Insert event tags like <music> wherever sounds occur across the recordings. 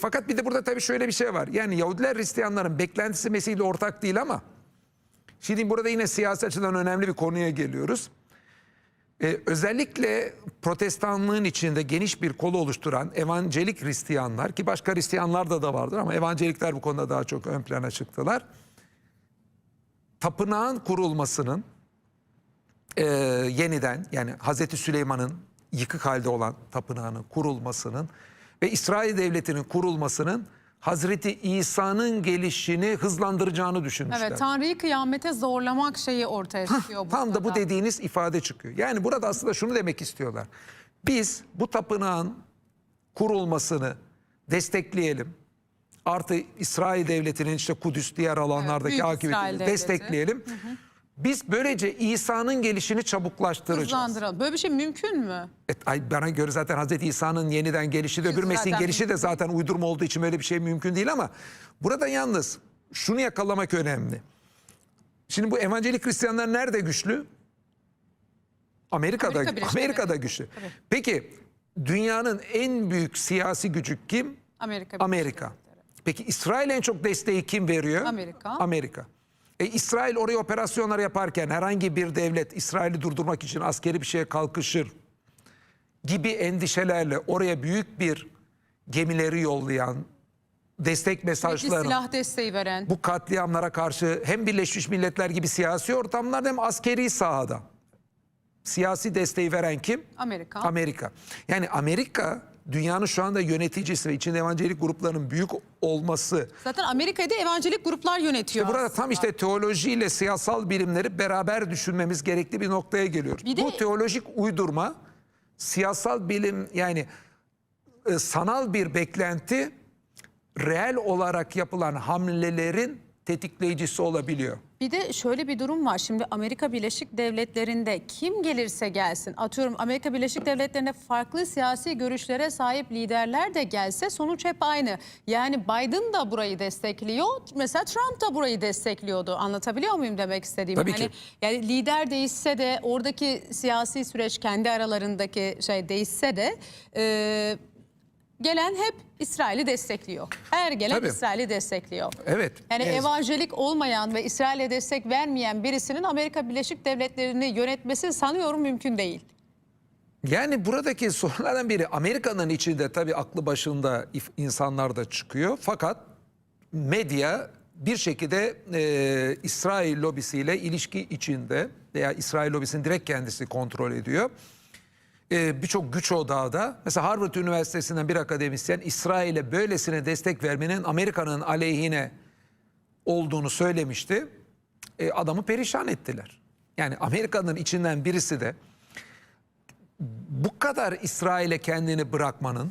Fakat bir de burada tabii şöyle bir şey var. Yani Yahudiler Hristiyanların beklentisi Mesih ile ortak değil ama şimdi burada yine siyasi açıdan önemli bir konuya geliyoruz. Ee, özellikle protestanlığın içinde geniş bir kolu oluşturan evangelik Hristiyanlar ki başka Hristiyanlarda da vardır ama evangelikler bu konuda daha çok ön plana çıktılar. Tapınağın kurulmasının e, yeniden yani Hazreti Süleyman'ın yıkık halde olan tapınağının kurulmasının ve İsrail Devleti'nin kurulmasının Hazreti İsa'nın gelişini hızlandıracağını düşünmüşler. Evet Tanrı'yı kıyamete zorlamak şeyi ortaya çıkıyor burada. Tam da bu dediğiniz ifade çıkıyor. Yani burada aslında şunu demek istiyorlar. Biz bu tapınağın kurulmasını destekleyelim. Artı İsrail Devleti'nin işte Kudüs diğer alanlardaki Büyük İsrail akıbetini Devleti. destekleyelim. Biz böylece İsa'nın gelişini çabuklaştıracağız. Hızlandıralım. Böyle bir şey mümkün mü? Et, ay bana göre zaten Hazreti İsa'nın yeniden gelişi de öbür mesleğin gelişi de zaten uydurma olduğu için böyle bir şey mümkün değil ama burada yalnız şunu yakalamak önemli. Şimdi bu evangelik Hristiyanlar nerede güçlü? Amerika'da Amerika Birleşik Amerika'da Devletleri. güçlü. Tabii. Peki dünyanın en büyük siyasi gücü kim? Amerika. Amerika. Peki İsrail en çok desteği kim veriyor? Amerika. Amerika. E, İsrail oraya operasyonlar yaparken herhangi bir devlet İsrail'i durdurmak için askeri bir şeye kalkışır gibi endişelerle oraya büyük bir gemileri yollayan destek Sürekli mesajlarını silah desteği veren. bu katliamlara karşı hem Birleşmiş Milletler gibi siyasi ortamlarda hem askeri sahada siyasi desteği veren kim? Amerika. Amerika. Yani Amerika dünyanın şu anda yöneticisi ve içinde evangelik gruplarının büyük olması Zaten Amerika'da evangelik gruplar yönetiyor. Burada tam aslında. işte teolojiyle siyasal bilimleri beraber düşünmemiz gerekli bir noktaya geliyor. Bir de- Bu teolojik uydurma siyasal bilim yani e, sanal bir beklenti reel olarak yapılan hamlelerin tetikleyicisi olabiliyor. Bir de şöyle bir durum var. Şimdi Amerika Birleşik Devletleri'nde kim gelirse gelsin, atıyorum Amerika Birleşik Devletleri'nde farklı siyasi görüşlere sahip liderler de gelse sonuç hep aynı. Yani Biden da burayı destekliyor. Mesela Trump da burayı destekliyordu. Anlatabiliyor muyum demek istediğimi? Tabii ki. Hani yani lider değişse de oradaki siyasi süreç kendi aralarındaki şey değişse de e, gelen hep İsrail'i destekliyor. Her gelen Tabii. İsrail'i destekliyor. Evet. Yani Evet. evangelik olmayan ve İsrail'e destek vermeyen birisinin Amerika Birleşik Devletleri'ni yönetmesi sanıyorum mümkün değil. Yani buradaki sorunlardan biri Amerika'nın içinde tabii aklı başında insanlar da çıkıyor. Fakat medya bir şekilde e, İsrail lobisiyle ilişki içinde veya İsrail lobisini direkt kendisi kontrol ediyor. E, Birçok güç odağı da mesela Harvard Üniversitesi'nden bir akademisyen İsrail'e böylesine destek vermenin Amerika'nın aleyhine olduğunu söylemişti. E, adamı perişan ettiler. Yani Amerika'nın içinden birisi de bu kadar İsrail'e kendini bırakmanın,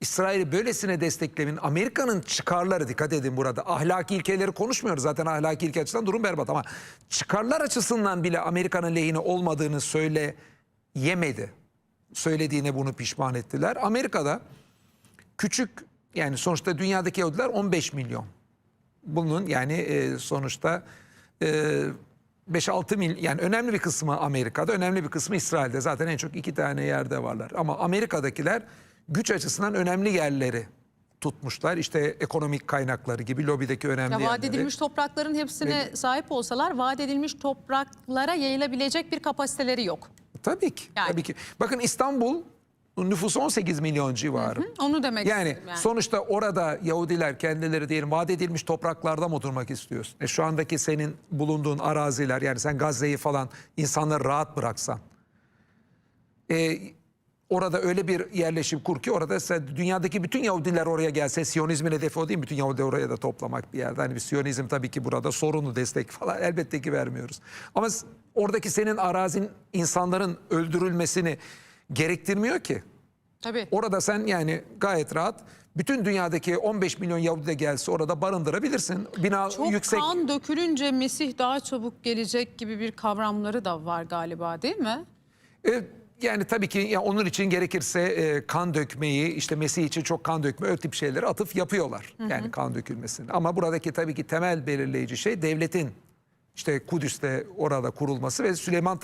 İsrail'i böylesine desteklemenin, Amerika'nın çıkarları dikkat edin burada. Ahlaki ilkeleri konuşmuyoruz zaten ahlaki ilke açısından durum berbat ama çıkarlar açısından bile Amerika'nın lehine olmadığını söyleyemedi. Söylediğine bunu pişman ettiler. Amerika'da küçük yani sonuçta dünyadaki Yahudiler 15 milyon. Bunun yani e, sonuçta e, 5-6 mil yani önemli bir kısmı Amerika'da, önemli bir kısmı İsrail'de. Zaten en çok iki tane yerde varlar. Ama Amerika'dakiler güç açısından önemli yerleri tutmuşlar. İşte ekonomik kaynakları gibi lobideki önemli Ya vaat yerleri. edilmiş toprakların hepsine sahip olsalar vaat edilmiş topraklara yayılabilecek bir kapasiteleri yok. Tabii ki. Yani. Tabii ki. Bakın İstanbul nüfusu 18 milyon civarı. Onu demek Yani, yani. sonuçta orada Yahudiler kendileri diyelim vaat edilmiş topraklarda mı oturmak istiyorsun? E şu andaki senin bulunduğun araziler yani sen Gazze'yi falan insanları rahat bıraksan. E, orada öyle bir yerleşim kur ki orada dünyadaki bütün Yahudiler oraya gelse Siyonizmin hedefi o değil mi? Bütün Yahudi oraya da toplamak bir yerde. Hani bir Siyonizm tabii ki burada sorunu destek falan <laughs> elbette ki vermiyoruz. Ama oradaki senin arazin insanların öldürülmesini gerektirmiyor ki. Tabii. Orada sen yani gayet rahat bütün dünyadaki 15 milyon Yahudi de gelse orada barındırabilirsin. Bina Çok yüksek. kan dökülünce Mesih daha çabuk gelecek gibi bir kavramları da var galiba değil mi? E, yani tabii ki ya onun için gerekirse e, kan dökmeyi işte Mesih için çok kan dökme o tip şeyleri atıf yapıyorlar. Yani kan dökülmesini. Ama buradaki tabii ki temel belirleyici şey devletin işte Kudüs'te orada kurulması ve Süleyman